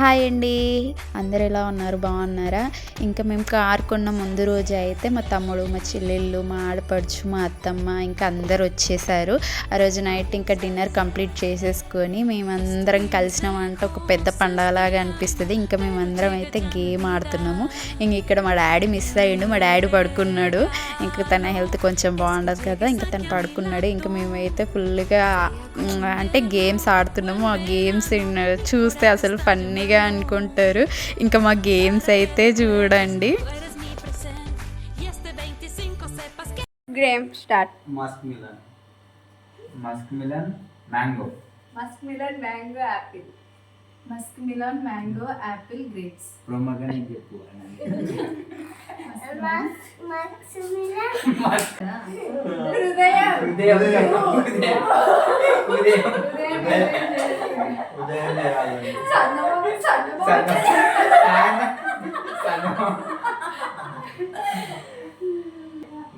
Hi అండి. అందరు ఎలా ఉన్నారు? బాగున్నారా? ఇంకా మేము కార్ కొన్న ముందు రోజు అయితే మా తమ్ముడు మా చెల్లెళ్ళు మా ఆడపడుచు మా అత్తమ్మ ఇంకా అందరు వచ్చేసారు. ఆ రోజు నైట్ ఇంకా డిన్నర్ కంప్లీట్ చేసేసుకొని మేమందరం కలిసినామంటే ఒక పెద్ద పండగలాగా అనిపిస్తుంది. ఇంకా మేమందరం అయితే గేమ్ ఆడుతున్నాము. ఇంక ఇక్కడ మా డాడీ మిస్ అయ్యిండు మా డాడీ పడుకున్నాడు. ఇంకా తన హెల్త్ కొంచెం బాగుండదు కదా ఇంకా తను పడుకున్నాడు. ఇంకా మేమైతే ఫుల్గా అంటే గేమ్స్ ఆడుతున్నాము. ఆ గేమ్స్ చూస్తే అసలు ఫన్నీగా అనుకుంటారు. ఇంకా మా గేమ్స్ అయితే చూడండి. Game start muskmelon muskmelon mango muskmelon mango apple muskmelon mango apple grapes pomegranate చెప్పు హృదయం. ఉదయం ఉదయం ఉదయం ఉదయం లేవాలి. చందమామ చందమామ సన్న- సన్న-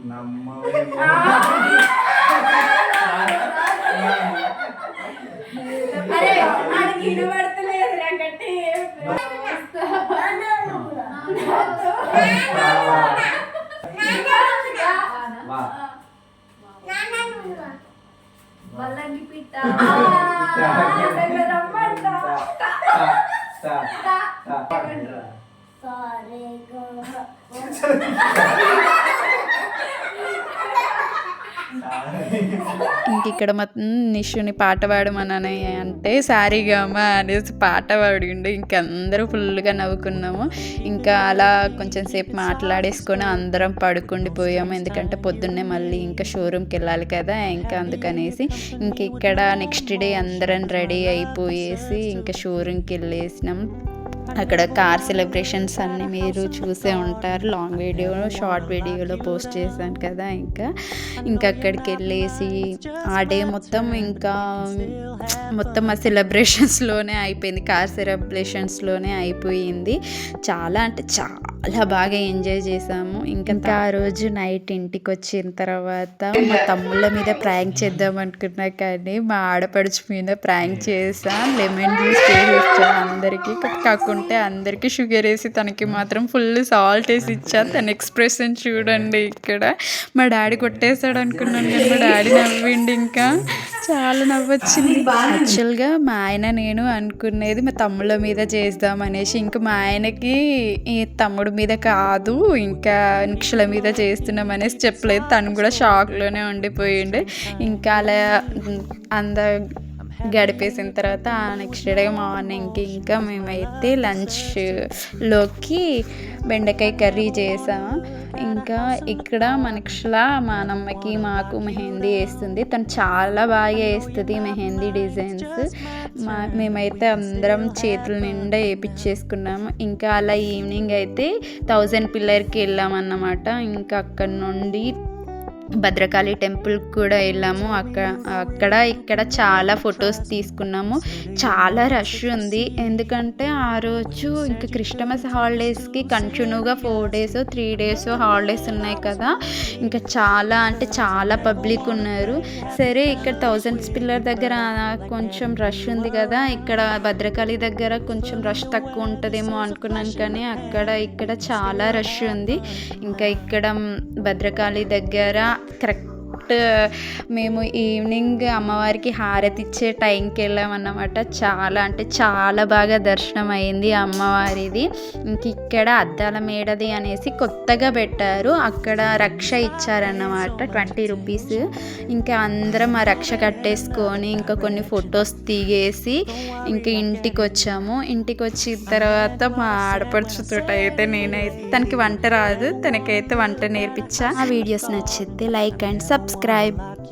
నమ్మవే అరే ఆడికి వినబడతలేదు నాకంటే. వల్లంగి పిట్ట. రమ్మంట. सा सा सा रे ग. ఇంక ఇక్కడ మొత్తం నిషుని పాట పాడమని అంటే సారీగామా అనేసి పాట పాడిండు. ఇంకా అందరూ ఫుల్గా నవ్వుకున్నాము. ఇంకా అలా కొంచెం సేపు మాట్లాడేసుకొని అందరం పడుకుండిపోయాము. ఎందుకంటే పొద్దున్నే మళ్ళీ ఇంకా షోరూమ్కి వెళ్ళాలి కదా ఇంకా అందుకనేసి ఇంక ఇక్కడ నెక్స్ట్ డే అందరం రెడీ అయిపోయేసి ఇంకా షోరూమ్కి వెళ్ళేసినాం. అక్కడ కార్ సెలబ్రేషన్స్ అన్నీ మీరు చూసే ఉంటారు. లాంగ్ వీడియో షార్ట్ వీడియోలో పోస్ట్ చేశాను కదా ఇంకా. ఇంకా అక్కడికి వెళ్ళేసి ఆ డే మొత్తం ఇంకా మొత్తం ఆ సెలబ్రేషన్స్లోనే అయిపోయింది. కార్ సెలబ్రేషన్స్లోనే అయిపోయింది. చాలా అంటే చాలా బాగా ఎంజాయ్ చేసాము. ఇంకా ఆ రోజు నైట్ ఇంటికి వచ్చిన తర్వాత మా తమ్ముళ్ళ మీద ప్రాంక్ చేద్దాం అనుకున్నా కానీ మా ఆడపడుచు మీద ప్రాంక్ చేసా లెమన్ జ్యూస్ చేసి అందరికీ. కాకుంటే అందరికీ షుగర్ వేసి తనకి మాత్రం ఫుల్ సాల్ట్ వేసి ఇచ్చా తన ఎక్స్ప్రెషన్ చూడండి ఇక్కడ. మా డాడీ కొట్టేశాడు అనుకున్నాను కానీ మా డాడీ నవ్విండి ఇంకా. చాలా నవ్వొచ్చింది. యాక్చువల్గా మా ఆయన నేను అనుకునేది మా తమ్ముళ్ళ మీద చేద్దాం అనేసి ఇంకా మా ఆయనకి ఈ తమ్ముడు మీద కాదు ఇంకా నిక్షల మీద చేస్తున్నాం అనేసి చెప్పలేదు. తను కూడా షాక్లోనే ఉండిపోయిండు. ఇంకా అలా అంద గడిపేసిన తర్వాత నెక్స్ట్ డే మార్నింగ్కి ఇంకా మేమైతే లంచ్లోకి బెండకాయ కర్రీ చేసాము ఇంకా ఇక్కడ మనక్షల మా నమ్మకి మాకు మెహందీ వేస్తుంది. తను చాలా బాగా వేస్తుంది మెహందీ డిజైన్స్. మా మేమైతే అందరం చేతుల నిండా వేపించేసుకున్నాము. ఇంకా అలా ఈవినింగ్ అయితే థౌజండ్ పిల్లర్కి వెళ్ళామన్నమాట. ఇంకా అక్కడ నుండి భద్రకాళి టెంపుల్కి కూడా వెళ్ళాము. అక్కడ అక్కడ ఇక్కడ చాలా ఫొటోస్ తీసుకున్నాము. చాలా రష్ ఉంది. ఎందుకంటే ఆ రోజు ఇంకా క్రిస్టమస్ హాలిడేస్కి కంటిన్యూగా four days three days holidays ఉన్నాయి కదా. ఇంకా చాలా అంటే చాలా పబ్లిక్ ఉన్నారు. సరే ఇక్కడ థౌజండ్స్ పిల్లర్ దగ్గర కొంచెం రష్ ఉంది కదా. ఇక్కడ భద్రకాళి దగ్గర కొంచెం రష్ తక్కువ ఉంటుందేమో అనుకున్నాను కానీ అక్కడ ఇక్కడ చాలా రష్ ఉంది. ఇంకా ఇక్కడ భద్రకాళి దగ్గర കറക്റ്റ് ఆఫ్టర్ uh, మేము ఈవినింగ్ అమ్మవారికి హారతి ఇచ్చే టైంకి వెళ్ళామన్నమాట. చాలా అంటే చాలా బాగా దర్శనం అయింది అమ్మవారిది. ఇంక ఇక్కడ అద్దాల మేడది అనేసి కొత్తగా పెట్టారు. అక్కడ రక్ష ఇచ్చారన్నమాట ట్వంటీ రూపీస్ ఇంకా అందరం ఆ రక్ష కట్టేసుకొని ఇంకా కొన్ని ఫొటోస్ దిగేసి ఇంకా ఇంటికి వచ్చాము ఇంటికి వచ్చిన తర్వాత మా ఆడపడుచుతో అయితే నేనైతే తనకి వంట రాదు తనకైతే వంట నేర్పించా. ఆ వీడియోస్ నచ్చితే లైక్ అండ్ సబ్స్క్రైబ్ subscribe.